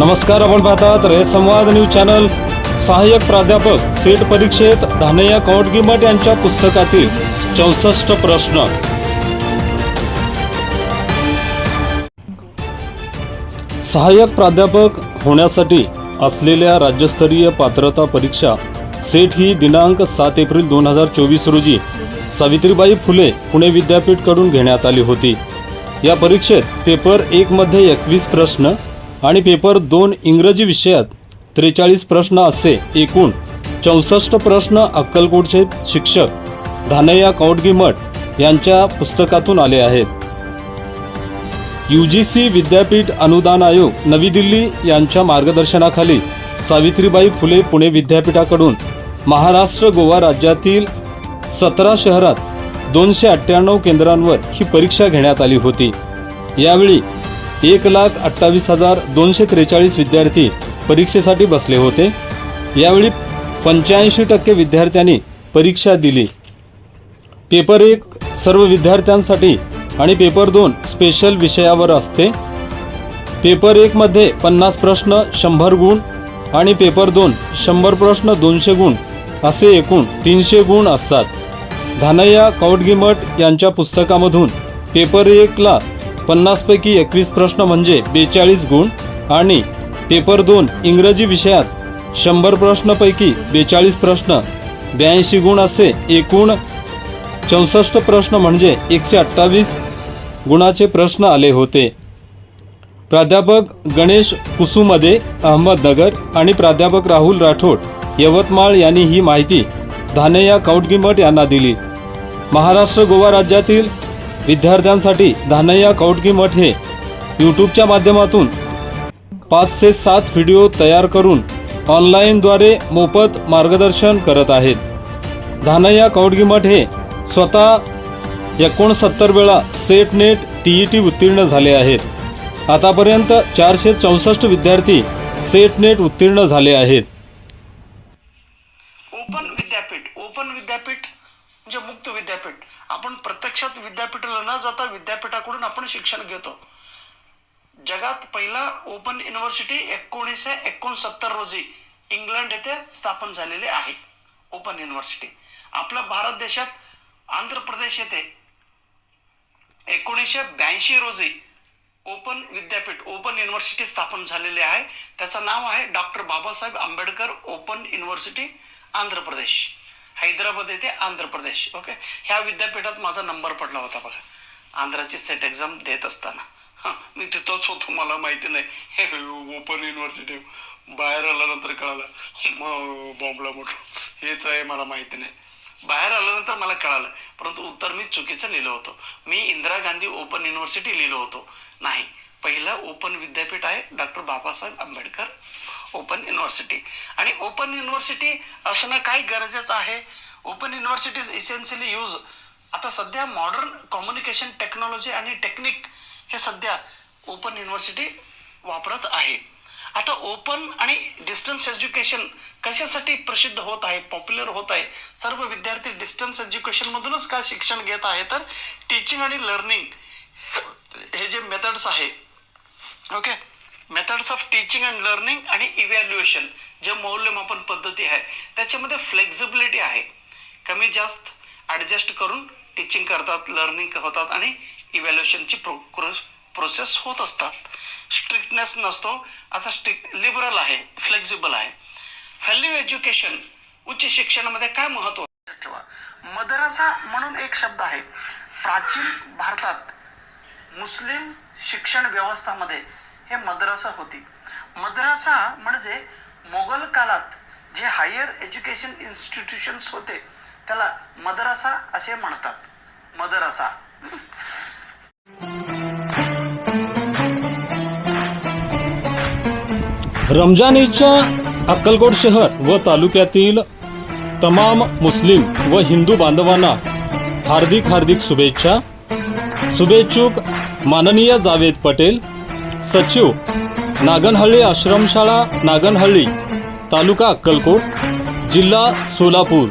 नमस्कार आपण पाहतात रे संवाद न्यूज चॅनल. सहाय्यक प्राध्यापक सेट परीक्षेत धानय्या कौटगिमट यांच्या पुस्तकातील चौसष्ट प्रश्न. सहाय्यक प्राध्यापक होण्यासाठी असलेल्या राज्यस्तरीय पात्रता परीक्षा सेट ही दिनांक सात एप्रिल दोन हजार चोवीस रोजी सावित्रीबाई फुले पुणे विद्यापीठकडून घेण्यात आली होती. या परीक्षेत पेपर एकमध्ये एकवीस प्रश्न आणि पेपर दोन इंग्रजी विषयात त्रेचाळीस प्रश्न असे एकूण चौसष्ट प्रश्न अक्कलकोटचे शिक्षक धानय्या कौटगिमठ यांच्या पुस्तकातून आले आहेत. यू जी सी विद्यापीठ अनुदान आयोग नवी दिल्ली यांच्या मार्गदर्शनाखाली सावित्रीबाई फुले पुणे विद्यापीठाकडून महाराष्ट्र गोवा राज्यातील सतरा शहरात दोनशे अठ्ठ्याण्णव केंद्रांवर ही परीक्षा घेण्यात आली होती. यावेळी एक लाख अठ्ठावीस हजार दोनशे त्रेचाळीस विद्यार्थी परीक्षेसाठी बसले होते. यावेळी पंच्याऐंशी टक्के विद्यार्थ्यांनी परीक्षा दिली. पेपर एक सर्व विद्यार्थ्यांसाठी आणि पेपर दोन स्पेशल विषयावर असते. पेपर एकमध्ये पन्नास प्रश्न शंभर गुण आणि पेपर दोन शंभर प्रश्न दोनशे गुण असे एकूण तीनशे गुण असतात. धानय्या कौटगिमठ यांच्या पुस्तकामधून पेपर एकला पन्नासपैकी एकवीस प्रश्न म्हणजे बेचाळीस गुण आणि पेपर दोन इंग्रजी विषयात शंभर प्रश्नपैकी बेचाळीस प्रश्न ब्याऐंशी गुण असे एकूण चौसष्ट प्रश्न म्हणजे एकशे अठ्ठावीस गुणाचे प्रश्न आले होते. प्राध्यापक गणेश कुसुमदे अहमदनगर आणि प्राध्यापक राहुल राठोड यवतमाळ यांनी ही माहिती धानय्या कौटगिमठ यांना दिली. महाराष्ट्र गोवा राज्यातील विद्यार्थ्यांसाठी धानय्या कौटगिमठ हे यूट्यूबच्या माध्यमातून पाच ते सात व्हिडिओ तयार करून ऑनलाईनद्वारे मोफत मार्गदर्शन करत आहेत. धानय्या कौटगिमठ हे स्वतः एकोणसत्तर वेळा SET NET T E T उत्तीर्ण झाले आहेत. आतापर्यंत चारशे चौसष्ट विद्यार्थी सेट नेट उत्तीर्ण झाले आहेत. ओपन विद्यापीठ ओपन विद्यापीठ म्हणजे मुक्त विद्यापीठ. आपण प्रत्यक्षात विद्यापीठाला न जाता विद्यापीठाकडून आपण शिक्षण घेतो. जगात पहिला ओपन युनिव्हर्सिटी एकोणीसशे एकोणसत्तर रोजी इंग्लंड येथे स्थापन झालेली आहे. ओपन युनिव्हर्सिटी आपल्या भारत देशात आंध्र प्रदेश येथे एकोणीसशे ब्याऐंशी रोजी ओपन विद्यापीठ ओपन युनिव्हर्सिटी स्थापन झालेली आहे. त्याचं नाव आहे doctor Babasaheb Ambedkar open university Andhra Pradesh. Hyderabad येथे आंध्र प्रदेश ओके? ह्या विद्यापीठात माझा नंबर पडला होता बघा. आंध्राची सेट एक्झाम देत असताना. हां मी तिथंच होतो मला माहिती नाही. हे ओपन युनिव्हर्सिटी. बाहेर आल्यानंतर कळालं. मग बॉम्बला मोठं. हेच आहे मला माहिती नाही. बाहेर आल्यानंतर मला कळालं. परंतु उत्तर मी चुकीचं लिहिलं होतं. मी इंदिरा गांधी ओपन युनिव्हर्सिटी लिहिलं होतो. नाही. पहिलं ओपन विद्यापीठ आहे doctor Babasaheb Ambedkar. Open university आणि ओपन युनिव्हर्सिटी असणं काय गरजेचं आहे. ओपन युनिव्हर्सिटी इसेन्शियली यूज आता सध्या मॉडर्न कम्युनिकेशन टेक्नॉलॉजी आणि टेक्निक हे सध्या ओपन युनिव्हर्सिटी वापरत आहे. आता ओपन आणि डिस्टन्स एज्युकेशन कशासाठी प्रसिद्ध होत आहे पॉप्युलर होत आहे? सर्व विद्यार्थी डिस्टन्स एज्युकेशनमधूनच काय शिक्षण घेत आहे? तर टीचिंग आणि लर्निंग हे जे मेथड्स आहे. Okay methods of teaching and learning आणि इव्हॅल्युएशन जे मौल्यमापन पद्धती आहे त्याच्यामध्ये फ्लेक्झिबिलिटी आहे. कमी जास्त ॲडजस्ट करून टीचिंग करतात लर्निंग होतात आणि इव्हॅल्युएशनची प्रो प्रोसेस होत असतात. स्ट्रिक्टनेस नसतो. असा स्ट्रिक्ट लिबरल आहे फ्लेक्झिबल आहे. व्हॅल्यू एज्युकेशन उच्च शिक्षणामध्ये काय महत्त्व ठेवा. मदरसा म्हणून एक शब्द आहे. प्राचीन भारतात मुस्लिम शिक्षण व्यवस्थामध्ये हे मद्रासा होती. मद्रासा म्हणजे मोगल काळात जे हायर एज्युकेशन इन्स्टिट्यूशन्स होते त्याला मद्रासा असे म्हणतात. मद्रासा. रमजान ईदच्या अक्कलकोट शहर व तालुक्यातील तमाम मुस्लिम व हिंदू बांधवांना हार्दिक हार्दिक शुभेच्छा. शुभेच्छुक माननीय जावेद पटेल सचिव नागनहल्ली आश्रमशाळा नागनहल्ली तालुका अक्कलकोट जिल्हा सोलापूर.